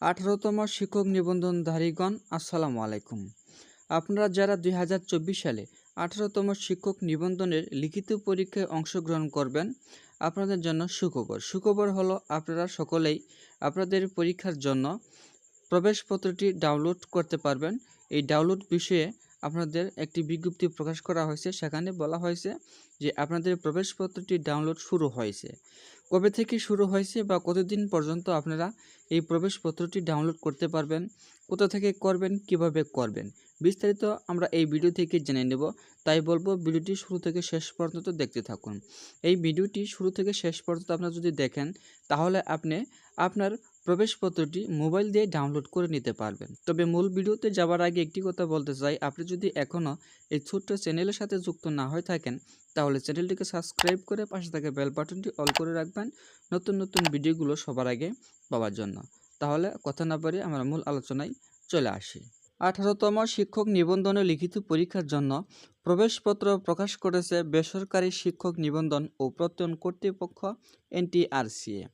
আঠারোতম শিক্ষক নিবন্ধনধারীগণ, আসসালামু আলাইকুম। আপনারা যারা দুই হাজার চব্বিশ সালে আঠারোতম শিক্ষক নিবন্ধনের লিখিত পরীক্ষায় অংশগ্রহণ করবেন, আপনাদের জন্য সুখবর। সুখবর হলো আপনারা সকলেই আপনাদের পরীক্ষার জন্য প্রবেশপত্রটি ডাউনলোড করতে পারবেন। এই ডাউনলোড বিষয়ে আপনাদের একটি বিজ্ঞপ্তি প্রকাশ করা হয়েছে। সেখানে বলা হয়েছে যে আপনাদের প্রবেশপত্রটি ডাউনলোড শুরু হয়েছে। কবে থেকে শুরু হয়েছে বা কতদিন পর্যন্ত আপনারা এই প্রবেশপত্রটি ডাউনলোড করতে পারবেন, কোথা থেকে করবেন, কীভাবে করবেন, বিস্তারিত আমরা এই ভিডিও থেকে জেনে নেব। তাই বলব, ভিডিওটি শুরু থেকে শেষ পর্যন্ত দেখতে থাকুন। এই ভিডিওটি শুরু থেকে শেষ পর্যন্ত আপনারা যদি দেখেন, তাহলে আপনি আপনার প্রবেশপত্রটি মোবাইল দিয়ে ডাউনলোড করে নিতে পারবেন। তবে মূল ভিডিওতে যাওয়ার আগে একটি কথা বলতে চাই। আপনি যদি এখনও এই ছোট্ট চ্যানেলের সাথে যুক্ত না হয়ে থাকেন তাহলে চ্যানেলটিকে সাবস্ক্রাইব করে পাশে থাকা বেল বাটনটি অল করে রাখবেন নতুন নতুন ভিডিওগুলো সবার আগে পাওয়ার জন্য। তাহলে কথা না পারি আমরা মূল আলোচনায় চলে আসি। আঠারোতম শিক্ষক নিবন্ধনে লিখিত পরীক্ষার জন্য প্রবেশপত্র প্রকাশ করেছে বেসরকারি শিক্ষক নিবন্ধন ও প্রত্যয়ন কর্তৃপক্ষ এনটিআরসিএ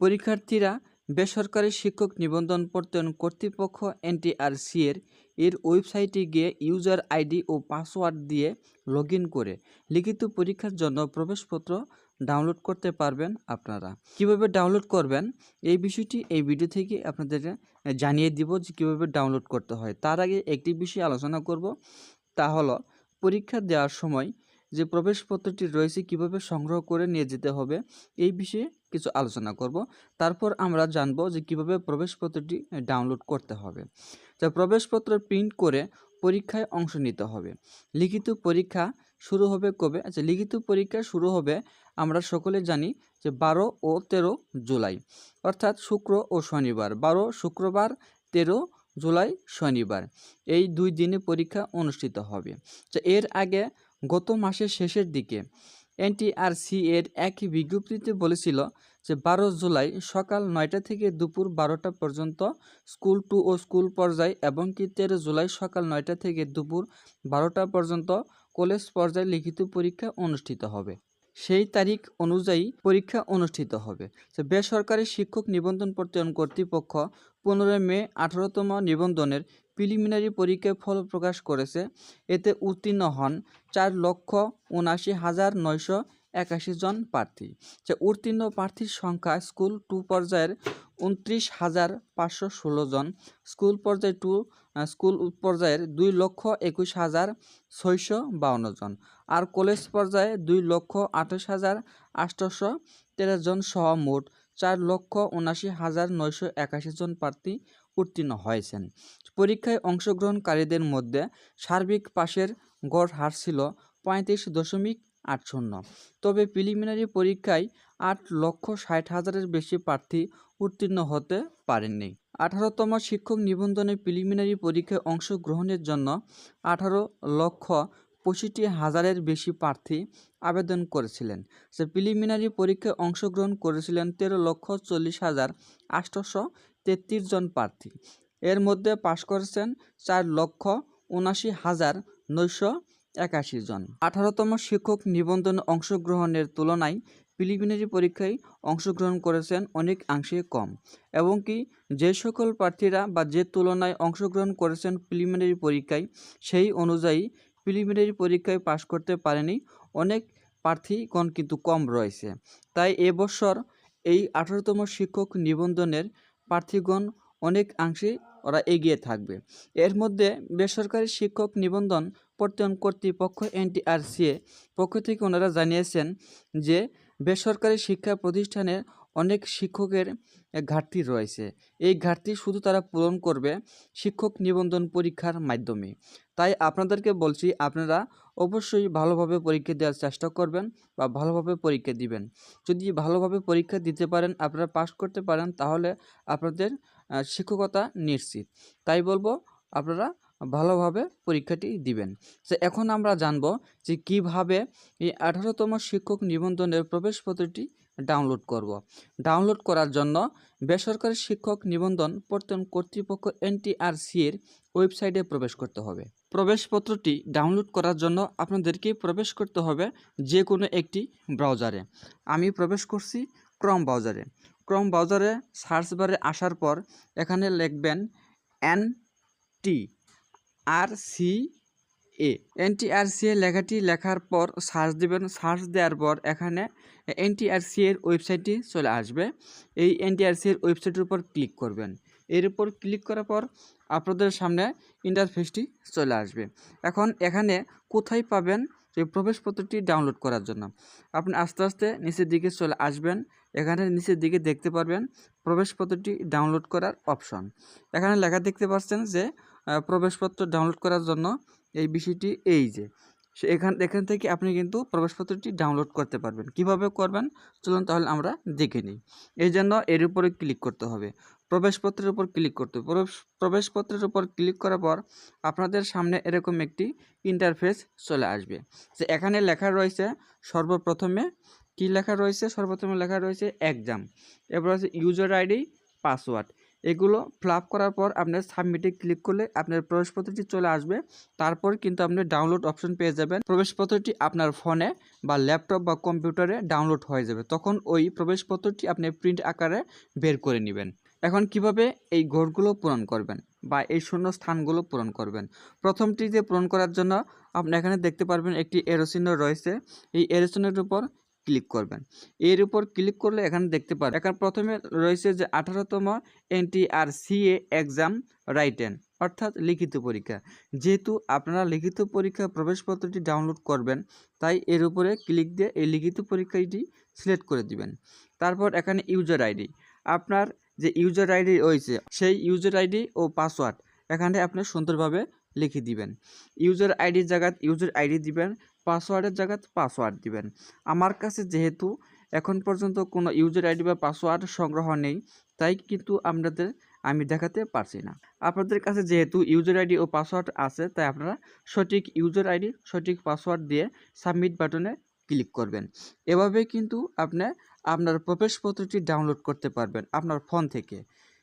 পরীক্ষার্থীরা বেসরকারি শিক্ষক নিবন্ধন প্রত্যয়ন কর্তৃপক্ষ এনটিআরসি এর এর ওয়েবসাইটে গিয়ে ইউজার আইডি ও পাসওয়ার্ড দিয়ে লগ করে লিখিত পরীক্ষার জন্য প্রবেশপত্র ডাউনলোড করতে পারবেন আপনারা। কীভাবে ডাউনলোড করবেন? এই বিষয়টি এই ভিডিও থেকে আপনাদের জানিয়ে দিব যে কীভাবে ডাউনলোড করতে হয়। তার আগে একটি বিষয় আলোচনা করব। তা হলো, পরীক্ষা দেওয়ার সময় যে প্রবেশপত্রটি রয়েছে কীভাবে সংগ্রহ করে নিয়ে যেতে হবে, এই বিষয়ে কিছু আলোচনা করব। তারপর আমরা জানব যে কীভাবে প্রবেশপত্রটি ডাউনলোড করতে হবে। তো প্রবেশপত্র প্রিন্ট করে পরীক্ষায় অংশ নিতে হবে। লিখিত পরীক্ষা শুরু হবে কবে? আচ্ছা লিখিত পরীক্ষা শুরু হবে আমরা সকলে জানি যে বারো ও তেরো জুলাই। অর্থাৎ শুক্র ও শনিবার। বারো, শুক্রবার, তেরো জুলাই, শনিবার। এই দুই দিনে পরীক্ষা অনুষ্ঠিত হবে। তো এর আগে গত মাসের শেষের দিকে এনটিআরসি এর এক বিজ্ঞপ্তিতে বলেছিল যে বারো জুলাই সকাল নয়টা থেকে দুপুর বারোটা পর্যন্ত স্কুল টু ও স্কুল পর্যায়ে এবং কি তেরো জুলাই সকাল নয়টা থেকে দুপুর বারোটা পর্যন্ত কলেজ পর্যায়ে লিখিত পরীক্ষা অনুষ্ঠিত হবে। সেই তারিখ অনুযায়ী পরীক্ষা অনুষ্ঠিত হবে। বেসরকারি শিক্ষক নিবন্ধন প্রত্যয়ন কর্তৃপক্ষ পনেরোই মে আঠারোতম নিবন্ধনের প্রিলিমিনারি পরীক্ষায় ফল প্রকাশ করেছে। এতে উত্তীর্ণ হন চার লক্ষ উনাশি হাজার নয়শো একাশি জন প্রার্থী। যে উত্তীর্ণ প্রার্থীর সংখ্যা স্কুল টু পর্যায়ের উনত্রিশ হাজার পাঁচশো ষোলো জন, স্কুল পর্যায়ে টু স্কুল পর্যায়ের দুই লক্ষ একুশ হাজার ছয়শো বাউন্ন জন, আর কলেজ পর্যায়ে দুই লক্ষ আঠাশ হাজার আটশোশো তেরো জন সহ মোট চার লক্ষ উনাশি হাজার নয়শো একাশি জন প্রার্থী উত্তীর্ণ হয়েছেন। পরীক্ষায় অংশগ্রহণকারীদের মধ্যে সার্বিক পাশের গড় হার ছিল পঁয়ত্রিশ দশমিক আট শূন্য। তবে প্রিলিমিনারি পরীক্ষায় আট লক্ষ ষাট হাজারের বেশি প্রার্থী উত্তীর্ণ হতে পারেননি। আঠারোতম শিক্ষক নিবন্ধনে প্রিলিমিনারি পরীক্ষায় অংশগ্রহণের জন্য আঠারো লক্ষ পঁয়ষট্টি হাজারের বেশি প্রার্থী আবেদন করেছিলেন। সে প্রিলিমিনারি পরীক্ষায় অংশগ্রহণ করেছিলেন তেরো লক্ষ চল্লিশ হাজার আটশোশো তেত্রিশ জন প্রার্থী। এর মধ্যে পাশ করেছেন চার লক্ষ উনাশি হাজার নয়শো একাশি জন। আঠারোতম শিক্ষক নিবন্ধন অংশগ্রহণের তুলনায় প্রিলিমিনারি পরীক্ষায় অংশগ্রহণ করেছেন অনেক অংশে কম। এবং কি যে সকল প্রার্থীরা বা যে তুলনায় অংশগ্রহণ করেছেন প্রিলিমিনারি পরীক্ষায়, সেই অনুযায়ী প্রিলিমিনারি পরীক্ষায় পাশ করতে পারেনি অনেক প্রার্থীগণ কিন্তু কম রয়েছে। তাই এবছর এই আঠারোতম শিক্ষক নিবন্ধনের প্রার্থীগণ অনেক অংশে ওরা এগিয়ে থাকবে। এর মধ্যে বেসরকারি শিক্ষক নিবন্ধন প্রত্যয়ন কর্তৃপক্ষ এনটিআরসিএ পক্ষ থেকে ওনারা জানিয়েছেন যে, বেসরকারি শিক্ষা প্রতিষ্ঠানের অনেক শিক্ষকের ঘাটতি রয়েছে। এই ঘাটতি শুধু তারা পূরণ করবে শিক্ষক নিবন্ধন পরীক্ষার মাধ্যমে। তাই আপনাদেরকে বলছি, আপনারা অবশ্যই ভালোভাবে পরীক্ষা দেওয়ার চেষ্টা করবেন বা ভালোভাবে পরীক্ষা দিবেন। যদি ভালোভাবে পরীক্ষা দিতে পারেন, আপনারা পাস করতে পারেন, তাহলে আপনাদের শিক্ষকতা নিশ্চিত। তাই বলব, আপনারা ভালোভাবে পরীক্ষাটি দিবেন। তো এখন আমরা জানব যে কীভাবে এই আঠারোতম শিক্ষক নিবন্ধনের প্রবেশপত্রটি ডাউনলোড করব। ডাউনলোড করার জন্য বেসরকারি শিক্ষক নিবন্ধন প্রত্যয়ন কর্তৃপক্ষ এনটিআরসি এর ওয়েবসাইটে প্রবেশ করতে হবে। প্রবেশপত্রটি ডাউনলোড করার জন্য আপনাদেরকে প্রবেশ করতে হবে যে কোনো একটি ব্রাউজারে আমি প্রবেশ করছি ক্রম ব্রাউজারে ক্রম ব্রাউজারে সার্চ বারে আসার পর এখানে লিখবেন এন টি আর সি এ। এনটিআরসি এ লেখাটি লেখার পর সার্চ দিবেন, সার্চ দেওয়ার পর এখানে এনটিআরসি এর ওয়েবসাইটটি চলে আসবে। এই এনটিআরসি এর ওয়েবসাইটের উপর ক্লিক করবেন। এর উপর ক্লিক করার পর আপনাদের সামনে ইন্টারফেসটি চলে আসবে। এখন এখানে কোথায় পাবেন যে প্রবেশপত্রটি ডাউনলোড করার জন্য? আপনি আস্তে আস্তে নিচের দিকে চলে আসবেন। এখানে নিচের দিকে দেখতে পারবেন প্রবেশপত্রটি ডাউনলোড করার অপশন। এখানে লেখা দেখতে পাচ্ছেন যে প্রবেশপত্র ডাউনলোড করার জন্য এই বিষয়টি এই যে, সে এখান এখান থেকে আপনি কিন্তু প্রবেশপত্রটি ডাউনলোড করতে পারবেন। কীভাবে করবেন? চলুন তাহলে আমরা দেখে নিই। এই জন্য এর উপরে ক্লিক করতে হবে। প্রবেশপত্রের উপর ক্লিক করতে হবে। প্রবেশ, প্রবেশপত্রের উপর ক্লিক করার পর আপনাদের সামনে এরকম একটি ইন্টারফেস চলে আসবে। যে এখানে লেখা রয়েছে সর্বপ্রথমে, কি লেখা রয়েছে? সর্বপ্রথমে লেখা রয়েছে এক্সাম এরপর আছে ইউজার আইডি পাসওয়ার্ড এগুলো ফ্লাপ করার পর আপনার সাবমিটে ক্লিক করলে আপনার প্রবেশপত্রটি চলে আসবে। তারপর কিন্তু আপনি ডাউনলোড অপশন পেয়ে যাবেন। প্রবেশপত্রটি আপনার ফোনে বা ল্যাপটপ বা কম্পিউটারে ডাউনলোড হয়ে যাবে। তখন ওই প্রবেশপত্রটি আপনি প্রিন্ট আকারে বের করে নেবেন। এখন কীভাবে এই ঘরগুলো পূরণ করবেন বা এই শূন্য স্থানগুলো পূরণ করবেন? প্রথমটিতে পূরণ করার জন্য আপনি এখানে দেখতে পারবেন একটি এরোচিহ্ন রয়েছে। এই এরোসিনের উপর ক্লিক করবেন। এর উপর ক্লিক করলে এখানে দেখতে পারেন এখানে প্রথমে রয়েছে যে আঠারোতম এনটিআর সিএ এক্সাম রাইটেন, অর্থাৎ লিখিত পরীক্ষা। যেহেতু আপনারা লিখিত পরীক্ষা প্রবেশপত্রটি ডাউনলোড করবেন, তাই এর উপরে ক্লিক দিয়ে এই লিখিত পরীক্ষাটি সিলেক্ট করে দিবেন। তারপর এখানে ইউজার আইডি। আপনার যে ইউজার আইডি রয়েছে, সেই ইউজার আইডি ও পাসওয়ার্ড এখানে আপনি সুন্দরভাবে লিখে দিবেন। ইউজার আইডির জায়গাত ইউজার আইডি দিবেন, পাসওয়ার্ডের জায়গাত পাসওয়ার্ড দিবেন। আমার কাছে যেহেতু এখন পর্যন্ত কোনো ইউজার আইডি বা পাসওয়ার্ড সংগ্রহ নেই, তাই কিন্তু আপনাদের আমি দেখাতে পারছি না। আপনাদের কাছে যেহেতু ইউজার আইডি ও পাসওয়ার্ড আছে, তাই আপনারা সঠিক ইউজার আইডি, সঠিক পাসওয়ার্ড দিয়ে সাবমিট বাটনে ক্লিক করবেন। এভাবে কিন্তু আপনি আপনার প্রবেশপত্রটি ডাউনলোড করতে পারবেন আপনার ফোন থেকে।